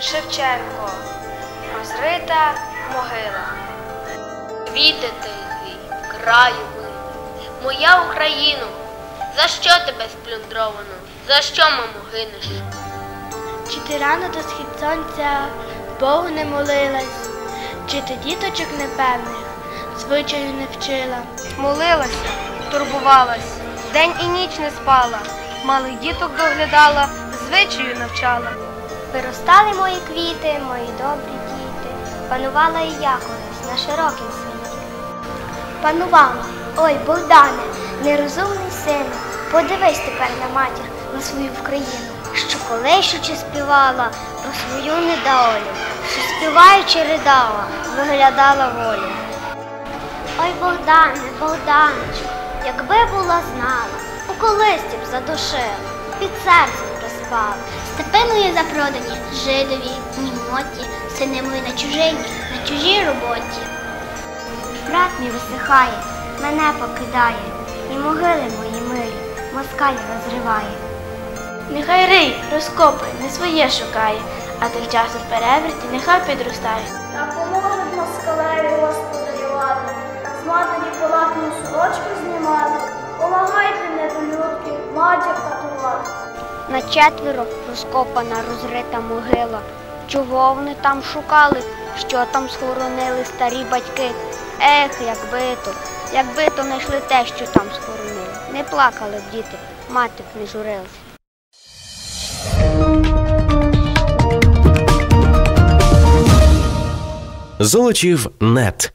Шевченко. Розрита могила. Квіти тихий, краю милий, моя Україно, за що тебе сплюндровано? За що, мамо, гинеш? Чи ти рано до схід сонця Богу не молилась, чи ти діточок непевних звичаю не вчила? Молилася, турбувалась, день і ніч не спала, малих діток доглядала, звичаю навчала. Виростали мої квіти, мої добрі діти. Панувала і я колись на широкім світі. Панувала, ой, Богдане, нерозумний сину, подивись тепер на матір, на свою Україну, що колишучи співала про свою недолю, що співаючи ридала, виглядала волю. Ой, Богдане, Богданочку, якби була знала, у колисці б задушила, під серцем приспала. Степи мої запродані, жидові, німоті, сини мої на чужині, на чужій роботі. Брат мій висихає, мене покидає, і могили мої милі, москаль розриває. Нехай рий, розкопує, не своє шукає, а тим часом перевірті нехай підростає. Та поможуть москалеві господарювати, з матері полатну сорочку знімати. Помагайте, недолюдки, матір катувати. На четверо розкопана розрита могила. Чого вони там шукали? Що там схоронили старі батьки? Ех, якби то, якби то знайшли те, що там схоронили. Не плакали б діти, мати б не журилася. Золочів нет.